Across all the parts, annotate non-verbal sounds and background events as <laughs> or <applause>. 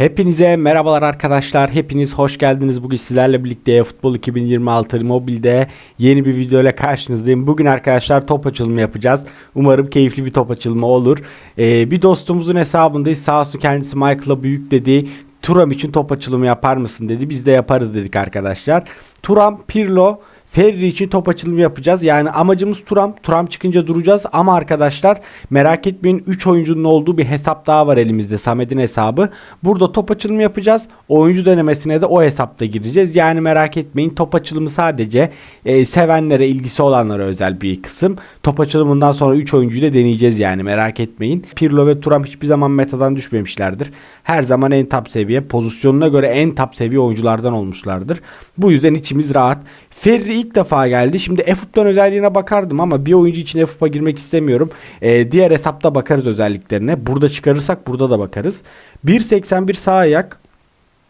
Hepinize merhabalar arkadaşlar. Hepiniz hoş geldiniz. Bugün sizlerle birlikte Futbol 2026 mobilde yeni bir video ile karşınızdayım. Bugün arkadaşlar top açılımı yapacağız. Umarım keyifli bir top açılımı olur. Ee, bir dostumuzun hesabındayız. Sağ olsun kendisi Michael'a büyük dedi. Turam için top açılımı yapar mısın dedi. Biz de yaparız dedik arkadaşlar. Turam, Pirlo, Ferri için top açılımı yapacağız. Yani amacımız Turam. Turam çıkınca duracağız ama arkadaşlar merak etmeyin 3 oyuncunun olduğu bir hesap daha var elimizde. Samet'in hesabı. Burada top açılımı yapacağız. Oyuncu denemesine de o hesapta gireceğiz. Yani merak etmeyin top açılımı sadece e, sevenlere ilgisi olanlara özel bir kısım. Top açılımından sonra 3 oyuncuyu da deneyeceğiz yani merak etmeyin. Pirlo ve Turam hiçbir zaman metadan düşmemişlerdir. Her zaman en top seviye pozisyonuna göre en top seviye oyunculardan olmuşlardır. Bu yüzden içimiz rahat. Ferri ilk defa geldi. Şimdi EFUP'tan özelliğine bakardım ama bir oyuncu için EFUP'a girmek istemiyorum. Ee, diğer hesapta bakarız özelliklerine. Burada çıkarırsak burada da bakarız. 1.81 sağ ayak.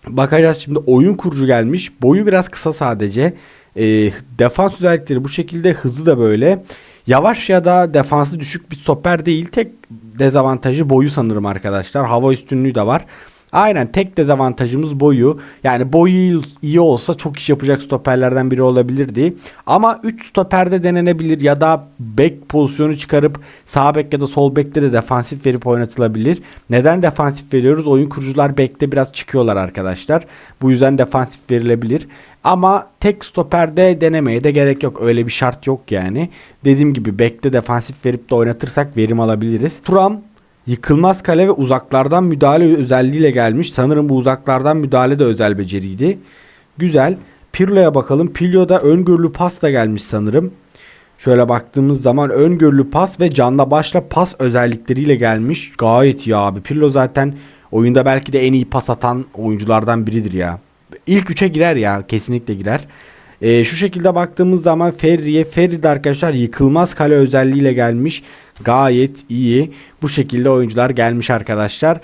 Bakacağız şimdi oyun kurucu gelmiş. Boyu biraz kısa sadece. Ee, defans özellikleri bu şekilde. Hızı da böyle. Yavaş ya da defansı düşük bir stoper değil. Tek dezavantajı boyu sanırım arkadaşlar. Hava üstünlüğü de var. Aynen tek dezavantajımız boyu. Yani boyu iyi olsa çok iş yapacak stoperlerden biri olabilirdi. Ama 3 stoperde denenebilir ya da bek pozisyonu çıkarıp sağ bek ya da sol bekte de defansif verip oynatılabilir. Neden defansif veriyoruz? Oyun kurucular bekte biraz çıkıyorlar arkadaşlar. Bu yüzden defansif verilebilir. Ama tek stoperde denemeye de gerek yok. Öyle bir şart yok yani. Dediğim gibi bekte defansif verip de oynatırsak verim alabiliriz. Turam Yıkılmaz kale ve uzaklardan müdahale özelliğiyle gelmiş. Sanırım bu uzaklardan müdahale de özel beceriydi. Güzel. Pirlo'ya bakalım. Pirlo'da öngörülü pas da gelmiş sanırım. Şöyle baktığımız zaman öngörülü pas ve canla başla pas özellikleriyle gelmiş. Gayet iyi abi. Pirlo zaten oyunda belki de en iyi pas atan oyunculardan biridir ya. İlk üçe girer ya. Kesinlikle girer. Ee, şu şekilde baktığımız zaman Ferri'ye Ferri de arkadaşlar yıkılmaz kale özelliğiyle gelmiş. Gayet iyi. Bu şekilde oyuncular gelmiş arkadaşlar.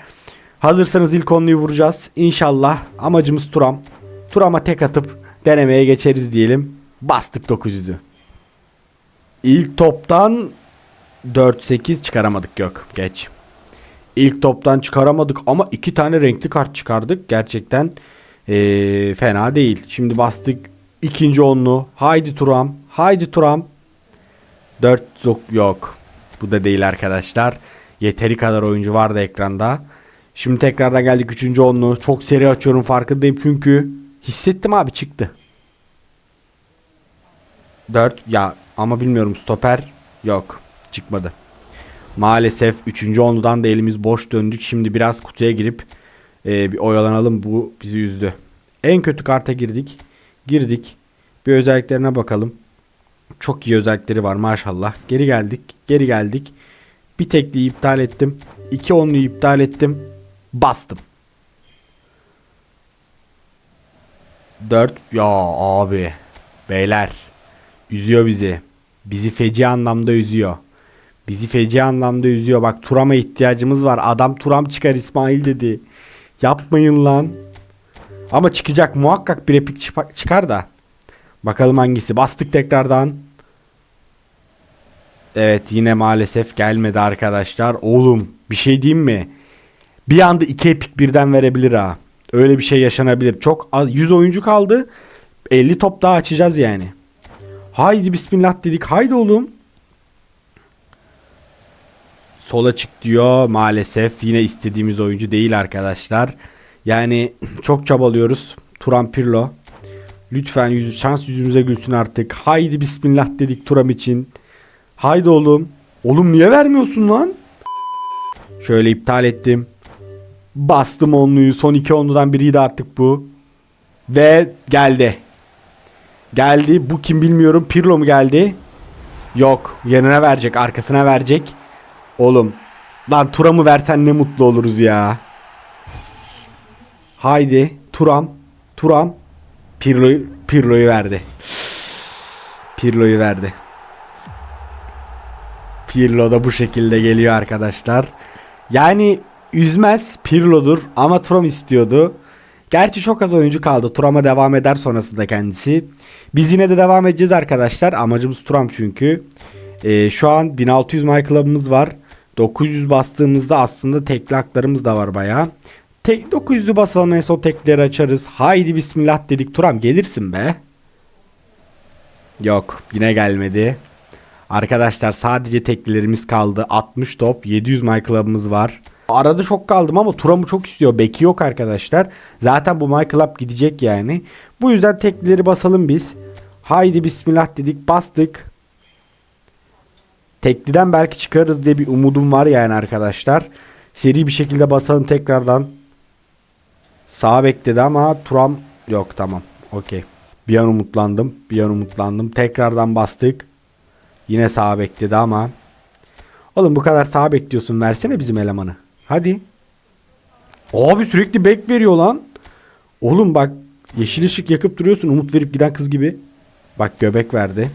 Hazırsanız ilk onluyu vuracağız. İnşallah amacımız Turam. Turam'a tek atıp denemeye geçeriz diyelim. Bastık 900'ü. İlk toptan 4-8 çıkaramadık yok. Geç. İlk toptan çıkaramadık ama iki tane renkli kart çıkardık. Gerçekten ee, fena değil. Şimdi bastık ikinci onlu. Haydi Turam. Haydi Turam. 4 yok. Bu da değil arkadaşlar. Yeteri kadar oyuncu vardı ekranda. Şimdi tekrardan geldik 3. onlu. Çok seri açıyorum farkındayım çünkü hissettim abi çıktı. 4 ya ama bilmiyorum stoper yok çıkmadı. Maalesef 3. onludan da elimiz boş döndük. Şimdi biraz kutuya girip e, bir oyalanalım. Bu bizi üzdü. En kötü karta girdik. Girdik. Bir özelliklerine bakalım. Çok iyi özellikleri var maşallah. Geri geldik. Geri geldik. Bir tekliği iptal ettim. İki onluyu iptal ettim. Bastım. 4 ya abi. Beyler. Üzüyor bizi. Bizi feci anlamda üzüyor. Bizi feci anlamda üzüyor. Bak Turam'a ihtiyacımız var. Adam Turam çıkar İsmail dedi. Yapmayın lan. Ama çıkacak muhakkak bir epik çıkar da. Bakalım hangisi. Bastık tekrardan. Evet yine maalesef gelmedi arkadaşlar. Oğlum bir şey diyeyim mi? Bir anda iki epik birden verebilir ha. Öyle bir şey yaşanabilir. Çok az 100 oyuncu kaldı. 50 top daha açacağız yani. Haydi bismillah dedik. Haydi oğlum. Sola çık diyor maalesef. Yine istediğimiz oyuncu değil arkadaşlar. Yani çok çabalıyoruz. Turan Pirlo. Lütfen yüzü, şans yüzümüze gülsün artık. Haydi bismillah dedik Turam için. Haydi oğlum. Oğlum niye vermiyorsun lan? Şöyle iptal ettim. Bastım onluyu. Son iki onludan biriydi artık bu. Ve geldi. Geldi. Bu kim bilmiyorum. Pirlo mu geldi? Yok. Yanına verecek. Arkasına verecek. Oğlum. Lan Turam'ı versen ne mutlu oluruz ya. Haydi. Turam. Turam. Pirlo'yu Pirlo'yu verdi. Pirlo'yu verdi. Pirlo da bu şekilde geliyor arkadaşlar. Yani üzmez Pirlo'dur ama Turam istiyordu. Gerçi çok az oyuncu kaldı. Turam'a devam eder sonrasında kendisi. Biz yine de devam edeceğiz arkadaşlar. Amacımız Turam çünkü. Ee, şu an 1600 My Club'ımız var. 900 bastığımızda aslında tekli haklarımız da var bayağı. Tek 900'ü basalım en son tekleri açarız. Haydi bismillah dedik. Turam gelirsin be. Yok yine gelmedi. Arkadaşlar sadece teklilerimiz kaldı. 60 top 700 My Club'ımız var. Arada çok kaldım ama Turam'ı çok istiyor. Beki yok arkadaşlar. Zaten bu My Club gidecek yani. Bu yüzden teklileri basalım biz. Haydi bismillah dedik bastık. Tekliden belki çıkarız diye bir umudum var yani arkadaşlar. Seri bir şekilde basalım tekrardan. Sağ bekledi ama Turam yok tamam. Okey. Bir an umutlandım. Bir an umutlandım. Tekrardan bastık. Yine sağ bekledi ama. Oğlum bu kadar sağ bekliyorsun. Versene bizim elemanı. Hadi. Abi sürekli bek veriyor lan. Oğlum bak yeşil ışık yakıp duruyorsun. Umut verip giden kız gibi. Bak göbek verdi.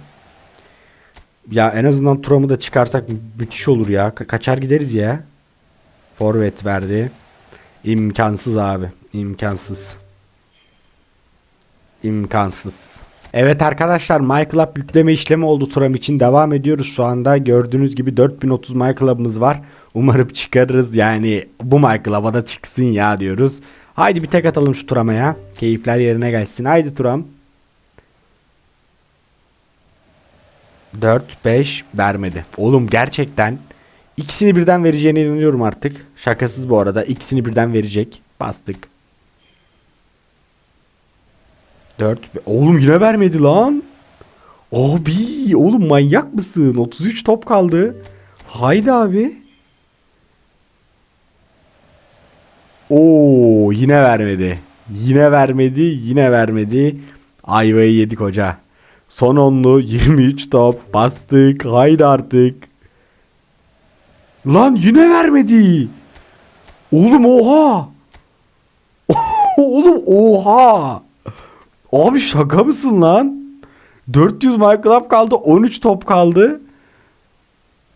Ya en azından Turam'ı da çıkarsak müthiş olur ya. Ka- kaçar gideriz ya. Forvet verdi. İmkansız abi. İmkansız. İmkansız. Evet arkadaşlar MyClub yükleme işlemi oldu Turam için. Devam ediyoruz şu anda. Gördüğünüz gibi 4030 MyClub'ımız var. Umarım çıkarırız. Yani bu MyClub'a da çıksın ya diyoruz. Haydi bir tek atalım şu Turam'a ya. Keyifler yerine gelsin. Haydi Turam. 4 5 vermedi. Oğlum gerçekten ikisini birden vereceğine inanıyorum artık. Şakasız bu arada. İkisini birden verecek. Bastık. 4 Oğlum yine vermedi lan. Abi oğlum manyak mısın? 33 top kaldı. Haydi abi. Oo yine vermedi. Yine vermedi. Yine vermedi. Ayvayı yedik hoca. Son onlu 23 top bastık. Haydi artık. Lan yine vermedi. Oğlum oha. <laughs> Oğlum oha. Abi şaka mısın lan? 400 My Club kaldı. 13 top kaldı.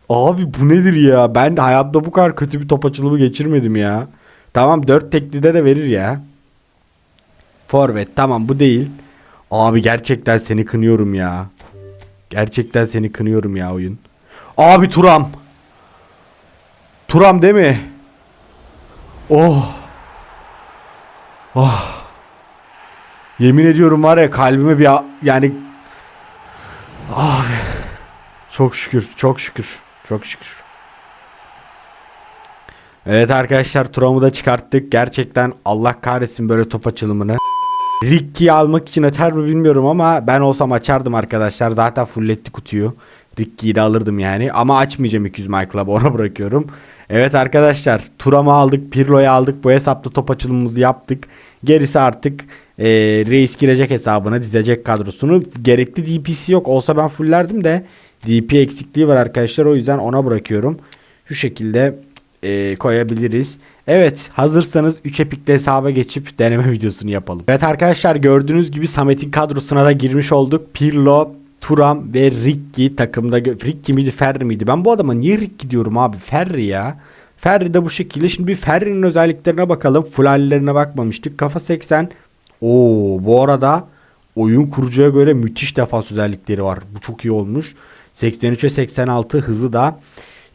Abi bu nedir ya? Ben hayatta bu kadar kötü bir top açılımı geçirmedim ya. Tamam 4 teklide de verir ya. Forvet tamam bu değil. Abi gerçekten seni kınıyorum ya. Gerçekten seni kınıyorum ya oyun. Abi Turam. Turam değil mi? Oh. Oh. Yemin ediyorum var ya kalbime bir yani abi çok şükür çok şükür çok şükür. Evet arkadaşlar Turam'ı da çıkarttık. Gerçekten Allah kahretsin böyle top açılımını. Ricky'yi almak için açar mı bilmiyorum ama ben olsam açardım arkadaşlar. Zaten fulletti kutuyu. Ricky'yi de alırdım yani. Ama açmayacağım 200 My Club'ı ona bırakıyorum. Evet arkadaşlar Turam'ı aldık. Pirlo'yu aldık. Bu hesapta top açılımımızı yaptık. Gerisi artık e, reis girecek hesabına dizecek kadrosunu. Gerekli DP'si yok. Olsa ben fullerdim de DP eksikliği var arkadaşlar. O yüzden ona bırakıyorum. Şu şekilde e, koyabiliriz. Evet hazırsanız 3 epikle hesaba geçip deneme <laughs> videosunu yapalım. Evet arkadaşlar gördüğünüz gibi Samet'in kadrosuna da girmiş olduk. Pirlo, Turam ve Ricky takımda. Ricky miydi Ferri miydi? Ben bu adama niye Ricky diyorum abi? Ferri ya. Ferri de bu şekilde. Şimdi bir Ferri'nin özelliklerine bakalım. Full hallerine bakmamıştık. Kafa 80. Oo bu arada oyun kurucuya göre müthiş defans özellikleri var. Bu çok iyi olmuş. 83'e 86 hızı da.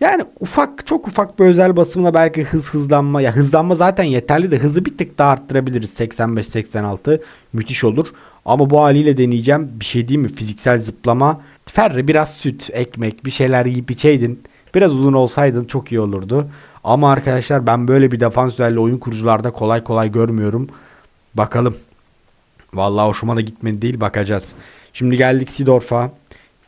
Yani ufak çok ufak bir özel basımla belki hız hızlanma ya hızlanma zaten yeterli de hızı bir tık daha arttırabiliriz 85-86 müthiş olur. Ama bu haliyle deneyeceğim bir şey değil mi fiziksel zıplama. Ferri biraz süt ekmek bir şeyler yiyip içeydin. Biraz uzun olsaydın çok iyi olurdu. Ama arkadaşlar ben böyle bir defans özelliği oyun kurucularda kolay kolay görmüyorum. Bakalım. Vallahi hoşuma da gitmedi değil bakacağız. Şimdi geldik Sidorf'a.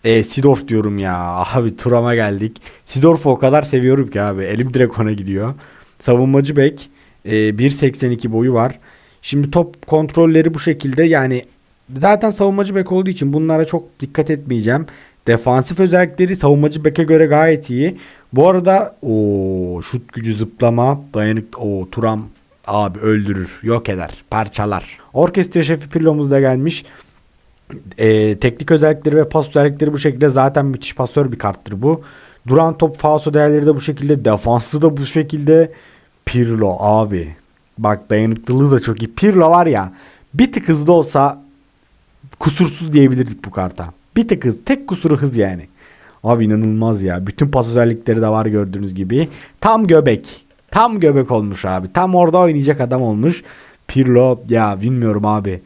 E, Sidorf diyorum ya. Abi Turam'a geldik. Sidorf'u o kadar seviyorum ki abi. Elim direkt ona gidiyor. Savunmacı bek. E, 1.82 boyu var. Şimdi top kontrolleri bu şekilde. Yani zaten savunmacı bek olduğu için bunlara çok dikkat etmeyeceğim. Defansif özellikleri savunmacı beke göre gayet iyi. Bu arada o şut gücü zıplama dayanık o Turam abi öldürür, yok eder, parçalar. Orkestra şefi Pirlo'muz da gelmiş. Ee, teknik özellikleri ve pas özellikleri bu şekilde zaten müthiş pasör bir karttır bu. Duran top falso değerleri de bu şekilde. Defansı da bu şekilde. Pirlo abi. Bak dayanıklılığı da çok iyi. Pirlo var ya bir tık hızlı olsa kusursuz diyebilirdik bu karta. Bir tık hız. Tek kusuru hız yani. Abi inanılmaz ya. Bütün pas özellikleri de var gördüğünüz gibi. Tam göbek. Tam göbek olmuş abi. Tam orada oynayacak adam olmuş. Pirlo ya bilmiyorum abi.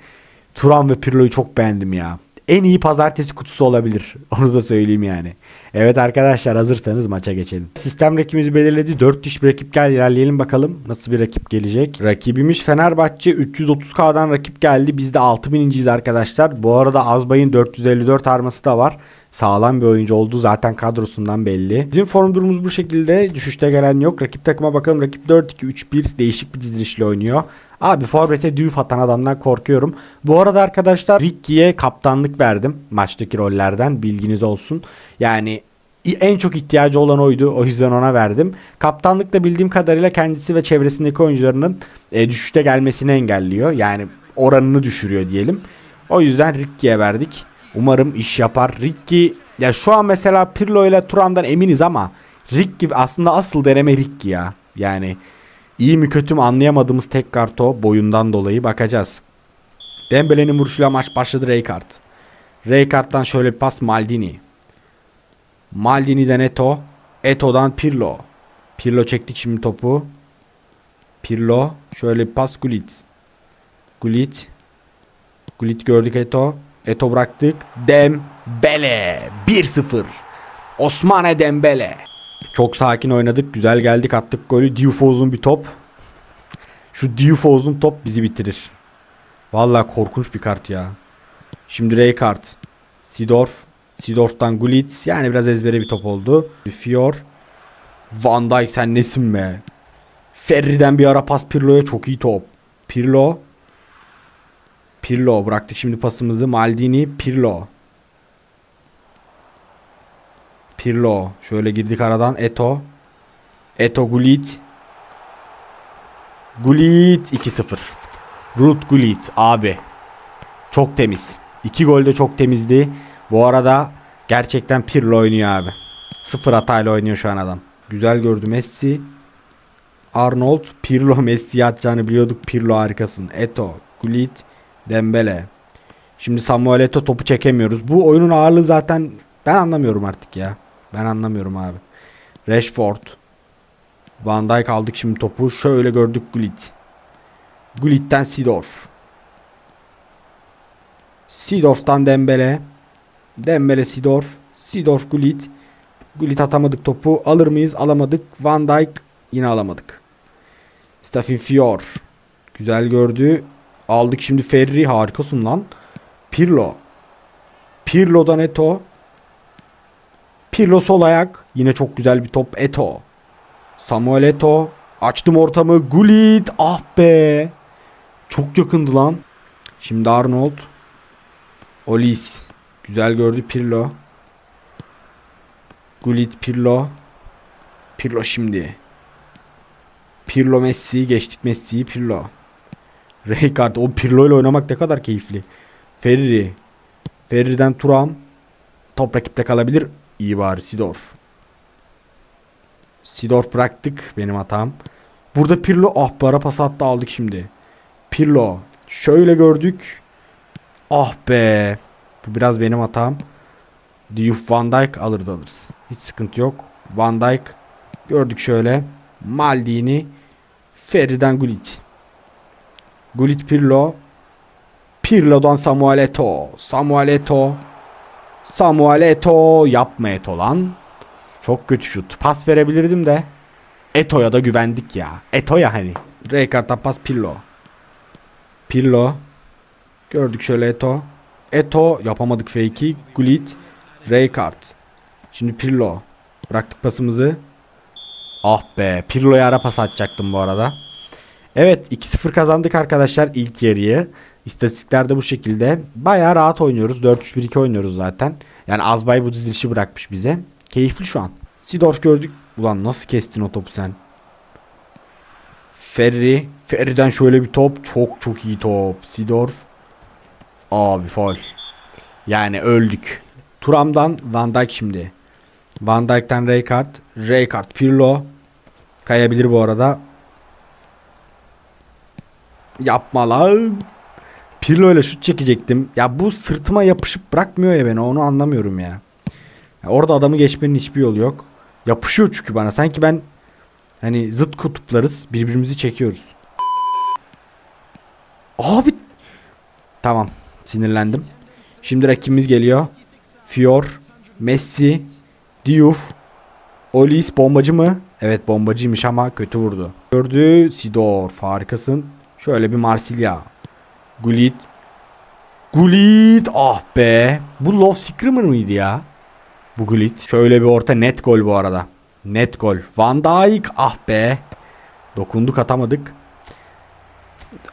Turan ve Pirlo'yu çok beğendim ya. En iyi pazartesi kutusu olabilir. <laughs> Onu da söyleyeyim yani. Evet arkadaşlar hazırsanız maça geçelim. Sistem rakibimizi belirledi. 4 diş bir rakip geldi. İlerleyelim bakalım nasıl bir rakip gelecek. Rakibimiz Fenerbahçe 330k'dan rakip geldi. Biz de 6000'inciyiz arkadaşlar. Bu arada Azbay'ın 454 arması da var. Sağlam bir oyuncu olduğu zaten kadrosundan belli. Bizim form durumumuz bu şekilde. Düşüşte gelen yok. Rakip takıma bakalım. Rakip 4-2-3-1 değişik bir dizilişle oynuyor. Abi forvete düğüf atan adamdan korkuyorum. Bu arada arkadaşlar Ricky'ye kaptanlık verdim maçtaki rollerden bilginiz olsun. Yani en çok ihtiyacı olan oydu. O yüzden ona verdim. Kaptanlık da bildiğim kadarıyla kendisi ve çevresindeki oyuncularının e, düşüşte gelmesini engelliyor. Yani oranını düşürüyor diyelim. O yüzden Ricky'ye verdik. Umarım iş yapar. Ricky ya şu an mesela Pirlo ile Turan'dan eminiz ama Ricky aslında asıl deneme Ricky ya. Yani iyi mi kötü mü anlayamadığımız tek kart o boyundan dolayı bakacağız. Dembele'nin vuruşuyla maç başladı Rijkaard. Rijkaard'dan şöyle bir pas Maldini. Maldini'den Eto. Eto'dan Pirlo. Pirlo çektik şimdi topu. Pirlo. Şöyle bir pas Gullit. Gullit. Gullit gördük Eto. Eto bıraktık. Dembele. 1-0. Osmane Dembele. Çok sakin oynadık. Güzel geldik attık golü. Diouf'un bir top. Şu Diouf'un top bizi bitirir. Vallahi korkunç bir kart ya. Şimdi Rijkaard. Sidorf. Sidorf'tan Gullit. Yani biraz ezbere bir top oldu. Fior. Van Dijk sen nesin be? Ferri'den bir ara pas Pirlo'ya çok iyi top. Pirlo. Pirlo bıraktık şimdi pasımızı. Maldini, Pirlo. Pirlo. Şöyle girdik aradan. Eto. Eto Gullit. Gullit 2-0. Ruth Gullit abi. Çok temiz. İki gol de çok temizdi. Bu arada gerçekten Pirlo oynuyor abi. Sıfır hatayla oynuyor şu an adam. Güzel gördü Messi. Arnold, Pirlo <laughs> Messi'yi atacağını biliyorduk. Pirlo harikasın. Eto, Gullit, Dembele. Şimdi Samuel Eto topu çekemiyoruz. Bu oyunun ağırlığı zaten ben anlamıyorum artık ya. Ben anlamıyorum abi. Rashford. Van Dijk aldık şimdi topu. Şöyle gördük Gullit. Gullit'ten Sidorf. Sidorf'tan Dembele. Dembele Sidorf. Sidorf Gullit. Gullit atamadık topu. Alır mıyız? Alamadık. Van Dijk yine alamadık. Stephen Fior. Güzel gördü. Aldık şimdi Ferri. Harikasın lan. Pirlo. Pirlo'dan Eto. Pirlo sol ayak. Yine çok güzel bir top. Eto. Samuel Eto. Açtım ortamı. Gullit. Ah be. Çok yakındı lan. Şimdi Arnold. Olis. Güzel gördü Pirlo. Gullit Pirlo. Pirlo şimdi. Pirlo Messi. Geçtik Messi'yi Pirlo. Rijkaard. O Pirlo ile oynamak ne kadar keyifli. Ferri. Ferri'den Turam. Top rakipte kalabilir. İyi bari Sidorf. Sidorf bıraktık. Benim hatam. Burada Pirlo. Ah bara pas attı aldık şimdi. Pirlo. Şöyle gördük. Ah be. Bu biraz benim hatam. Diouf Van Dijk alır da alırız. Hiç sıkıntı yok. Van Dijk. Gördük şöyle. Maldini. Ferri'den Gullit. Gullit Pirlo. Pirlo'dan Samuel Eto. Samuel Eto. Samuel Eto. Yapma Eto lan. Çok kötü şut. Pas verebilirdim de. Eto'ya da güvendik ya. Eto'ya hani. Rijkaard'a pas Pirlo. Pirlo. Gördük şöyle Eto. Eto yapamadık fake'i. Gullit. Rijkaard. Şimdi Pirlo. Bıraktık pasımızı. Ah be. Pirlo'ya ara pas atacaktım bu arada. Evet 2-0 kazandık arkadaşlar ilk yarıyı. İstatistiklerde bu şekilde. Bayağı rahat oynuyoruz. 4-3-1-2 oynuyoruz zaten. Yani Azbay bu dizilişi bırakmış bize. Keyifli şu an. Sidorf gördük. Ulan nasıl kestin o topu sen? Ferri. Ferri'den şöyle bir top. Çok çok iyi top. Sidorf. Abi faul. Yani öldük. Turam'dan Van Dijk şimdi. Van Dijk'ten Rijkaard. Rijkaard Pirlo. Kayabilir bu arada. Yapma lan. Pirlo ile şut çekecektim. Ya bu sırtıma yapışıp bırakmıyor ya beni. Onu anlamıyorum ya. ya orada adamı geçmenin hiçbir yolu yok. Yapışıyor çünkü bana. Sanki ben Hani zıt kutuplarız. Birbirimizi çekiyoruz. Abi. Tamam. Sinirlendim. Şimdi rakibimiz geliyor. Fior, Messi, Diouf, Olis bombacı mı? Evet bombacıymış ama kötü vurdu. Gördü Sidorf harikasın. Şöyle bir Marsilya. Gullit. Gullit ah be. Bu Love Screamer mıydı ya? Bu Gullit. Şöyle bir orta net gol bu arada. Net gol. Van Dijk ah be. Dokunduk atamadık.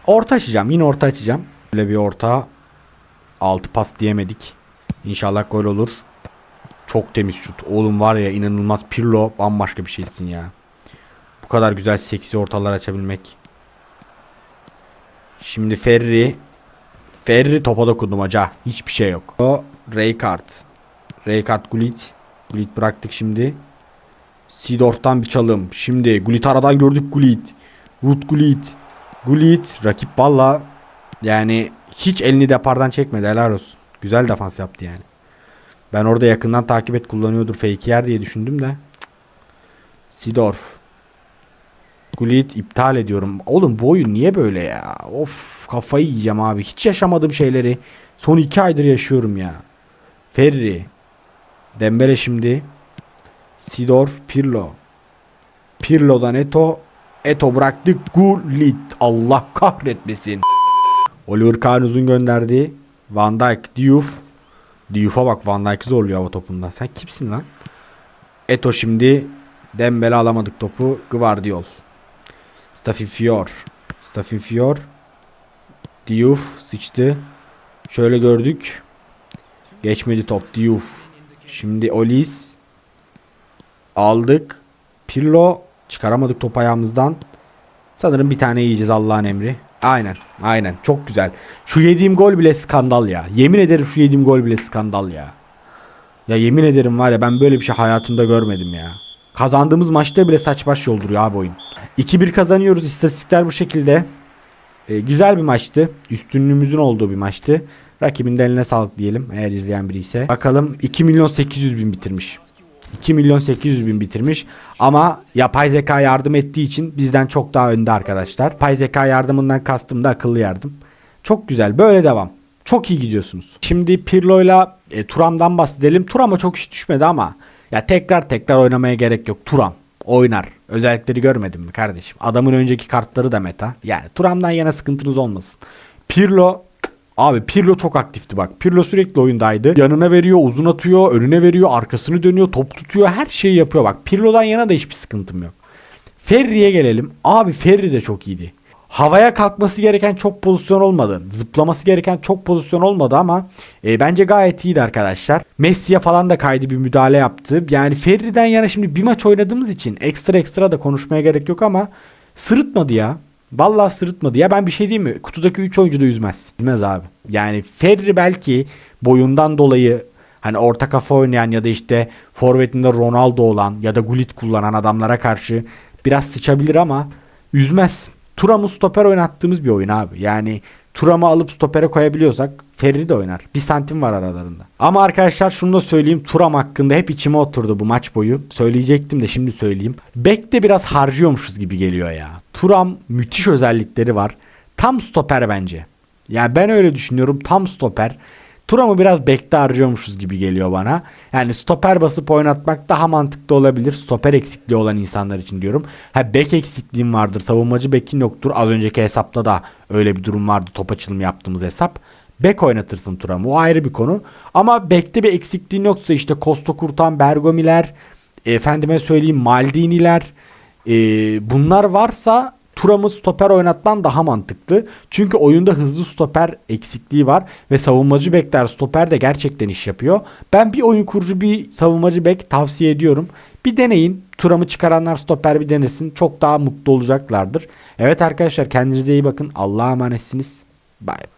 Orta açacağım. Yine orta açacağım. Böyle bir orta. Altı pas diyemedik. İnşallah gol olur. Çok temiz şut. Oğlum var ya inanılmaz Pirlo bambaşka bir şeysin ya. Bu kadar güzel seksi ortalar açabilmek. Şimdi Ferri. Ferri topa dokundum hoca. Hiçbir şey yok. O Raykart. Raykart Gullit. Gullit bıraktık şimdi. Sidorf'tan bir çalım. Şimdi Gullit aradan gördük Gullit. Ruth Gullit. Gullit. Rakip valla yani hiç elini depardan çekmedi helal olsun. Güzel defans yaptı yani. Ben orada yakından takip et kullanıyordur fake yer diye düşündüm de. Sidorf. Gullit iptal ediyorum. Oğlum bu oyun niye böyle ya? Of kafayı yiyeceğim abi. Hiç yaşamadığım şeyleri son iki aydır yaşıyorum ya. Ferri. Dembele şimdi. Sidorf. Pirlo. Pirlo'dan Eto. Eto bıraktı. Gullit. Allah kahretmesin. Oliver Kahn uzun gönderdi. Van Dijk. Diouf. Diouf'a bak Van Dijk'i zorluyor hava topunda. Sen kimsin lan? Eto şimdi Dembele alamadık topu. Gvardiol. Stafifior. Stafifior. Diouf sıçtı. Şöyle gördük. Geçmedi top Diouf. Şimdi Olis. Aldık. Pirlo. Çıkaramadık top ayağımızdan. Sanırım bir tane yiyeceğiz Allah'ın emri. Aynen. Aynen. Çok güzel. Şu yediğim gol bile skandal ya. Yemin ederim şu yediğim gol bile skandal ya. Ya yemin ederim var ya ben böyle bir şey hayatımda görmedim ya. Kazandığımız maçta bile saç baş yolduruyor abi oyun. 2-1 kazanıyoruz. İstatistikler bu şekilde. Ee, güzel bir maçtı. Üstünlüğümüzün olduğu bir maçtı. Rakibin de eline sağlık diyelim eğer izleyen biri ise. Bakalım 2 milyon 800 bin bitirmiş. 2 milyon 800 bin bitirmiş. Ama yapay zeka yardım ettiği için bizden çok daha önde arkadaşlar. Yapay zeka yardımından kastım da akıllı yardım. Çok güzel. Böyle devam. Çok iyi gidiyorsunuz. Şimdi Pirlo'yla e, Turam'dan bahsedelim. Turam'a çok iş düşmedi ama ya tekrar tekrar oynamaya gerek yok. Turam oynar. Özellikleri görmedin mi kardeşim? Adamın önceki kartları da meta. Yani Turam'dan yana sıkıntınız olmasın. Pirlo Abi Pirlo çok aktifti bak. Pirlo sürekli oyundaydı. Yanına veriyor, uzun atıyor, önüne veriyor, arkasını dönüyor, top tutuyor, her şeyi yapıyor bak. Pirlo'dan yana da hiçbir sıkıntım yok. Ferri'ye gelelim. Abi Ferri de çok iyiydi. Havaya kalkması gereken çok pozisyon olmadı. Zıplaması gereken çok pozisyon olmadı ama e, bence gayet iyiydi arkadaşlar. Messi'ye falan da kaydı bir müdahale yaptı. Yani Ferri'den yana şimdi bir maç oynadığımız için ekstra ekstra da konuşmaya gerek yok ama sırıtmadı ya. Vallahi sırıtmadı. Ya ben bir şey diyeyim mi? Kutudaki 3 oyuncu da üzmez. Üzmez abi. Yani Ferri belki boyundan dolayı hani orta kafa oynayan ya da işte forvetinde Ronaldo olan ya da Gullit kullanan adamlara karşı biraz sıçabilir ama üzmez. Turam'ı stoper oynattığımız bir oyun abi. Yani Turam'ı alıp stopere koyabiliyorsak Ferri de oynar. Bir santim var aralarında. Ama arkadaşlar şunu da söyleyeyim. Turam hakkında hep içime oturdu bu maç boyu. Söyleyecektim de şimdi söyleyeyim. Bek'te biraz harcıyormuşuz gibi geliyor ya. Turam müthiş özellikleri var. Tam stoper bence. Yani ben öyle düşünüyorum. Tam stoper. Turam'ı biraz bekte harcıyormuşuz gibi geliyor bana. Yani stoper basıp oynatmak daha mantıklı olabilir. Stoper eksikliği olan insanlar için diyorum. Ha bek eksikliğim vardır. Savunmacı bekin yoktur. Az önceki hesapta da öyle bir durum vardı. Top açılımı yaptığımız hesap. Bek oynatırsın Turam'ı. O ayrı bir konu. Ama bekte bir eksikliğin yoksa işte Kosto Kurtan, Bergomiler, efendime söyleyeyim Maldini'ler e, bunlar varsa Turam'ı stoper oynatman daha mantıklı. Çünkü oyunda hızlı stoper eksikliği var ve savunmacı bekler stoper de gerçekten iş yapıyor. Ben bir oyun kurucu bir savunmacı bek tavsiye ediyorum. Bir deneyin. Turam'ı çıkaranlar stoper bir denesin. Çok daha mutlu olacaklardır. Evet arkadaşlar kendinize iyi bakın. Allah'a emanetsiniz. Bye.